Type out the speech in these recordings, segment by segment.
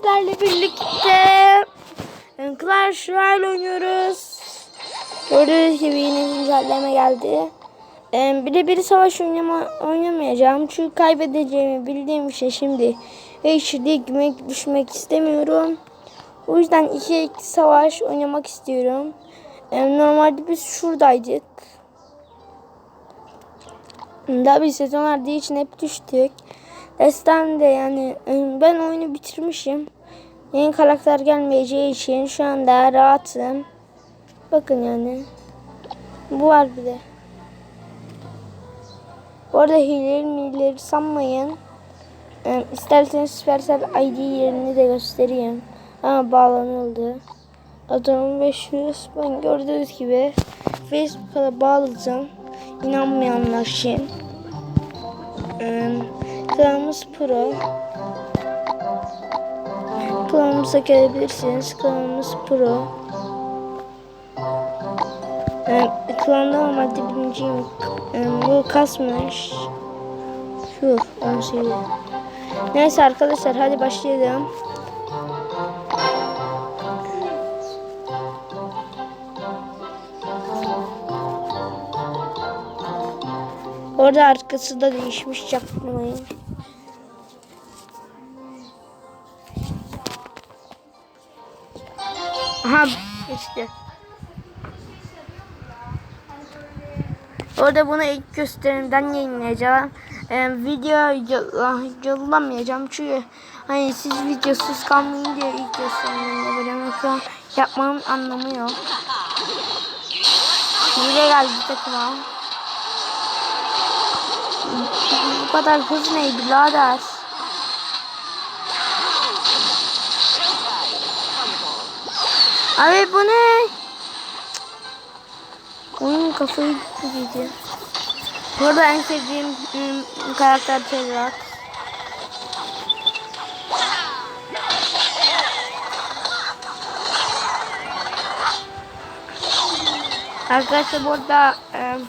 sizlerle birlikte Clash Royale oynuyoruz. Gördüğünüz gibi yine güncelleme geldi. E, Bir de bir savaş oynama, oynamayacağım. Çünkü kaybedeceğimi bildiğim bir şey şimdi. Hiç düşmek, düşmek istemiyorum. O yüzden iki iki savaş oynamak istiyorum. E, Normalde biz şuradaydık. Daha bir sezon verdiği için hep düştük. Destan de yani e, ben oyunu bitirmişim. Yeni karakter gelmeyeceği için şu anda rahatım. Bakın yani. Bu var bir de. Bu arada hileleri mileleri sanmayın. E, isterseniz Supercell ID yerini de göstereyim. Ama bağlanıldı. Adım 500. Ben gördüğünüz gibi Facebook'a bağlayacağım. İnanmayanlar için. Ee, kanalımız Pro. Kanalımıza gelebilirsiniz. Kanalımız Pro. Ee, klanda normalde birinciyim. Ee, bu kasmış. Şu 18. Neyse arkadaşlar hadi başlayalım. Orada arkası da değişmiş çaktırmayın. Aha işte. Orada bunu ilk gösterimden yayınlayacağım. Ee, video yolla- yollamayacağım çünkü hani siz videosuz kalmayın diye ilk gösterimden böyle mesela yapmamın anlamı yok. Hile geldi takıma. Bu kadar hız ne birader? Abi bu ne? Onun kafayı gidiyor. Bu arada en sevdiğim ım, karakter Terrat. Arkadaşlar bu arada ım,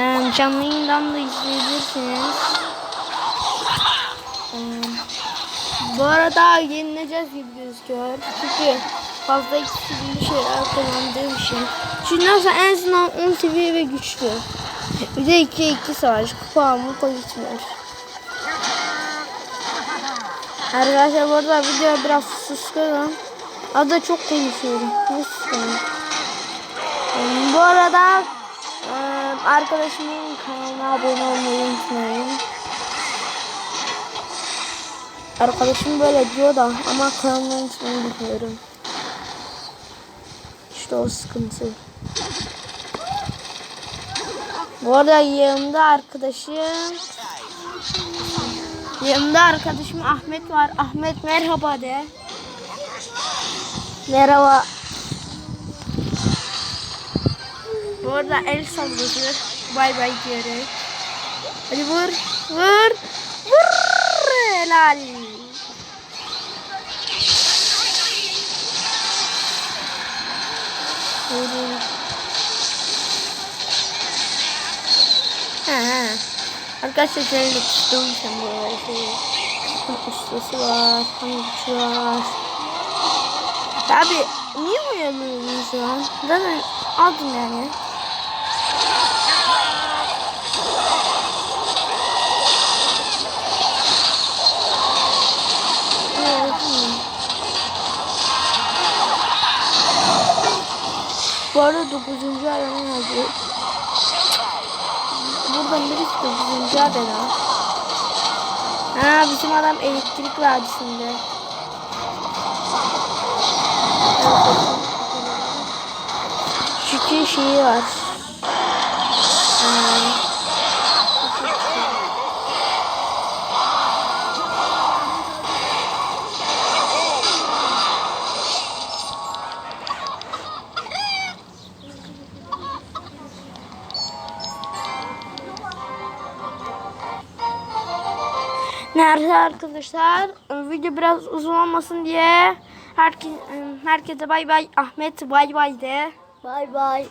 ım, canlı yayından da izleyebilirsiniz. Im, Bu arada yenileceğiz gibi gözüküyor. Çünkü fazla ikisini şeyler kullandığım için. Çünkü nasıl en azından 10 seviye ve güçlü. Bir de 2 2 savaş. Kupa mupa gitmiyor. Arkadaşlar bu arada video biraz suskunum. Adı çok konuşuyorum. Ne suskunum? Bu arada arkadaşımın kanalına abone olmayı unutmayın. Arkadaşım böyle diyor da ama kanalının ismini bilmiyorum. İşte o sıkıntı. Bu arada yanımda arkadaşım yanımda arkadaşım Ahmet var. Ahmet merhaba de. Merhaba. Bu arada el salladı. Bay bay diyerek. Hadi vur. Vur. Vur. Helal. Ha. Arkadaşlar şöyle tuttuğum bu arada şey. Hem ustası var. Gücü var. Abi niye uyanıyorsun şu an? Zaten aldım yani. Bu arada 9. arama yazıyor. Buradan birisi 9. arama. Ha bizim adam elektrik vadisinde. Çünkü şeyi var. Ee, Nerede arkadaşlar? Video biraz uzun olmasın diye herkes herkese bay bay Ahmet bay bay de. Bay bay.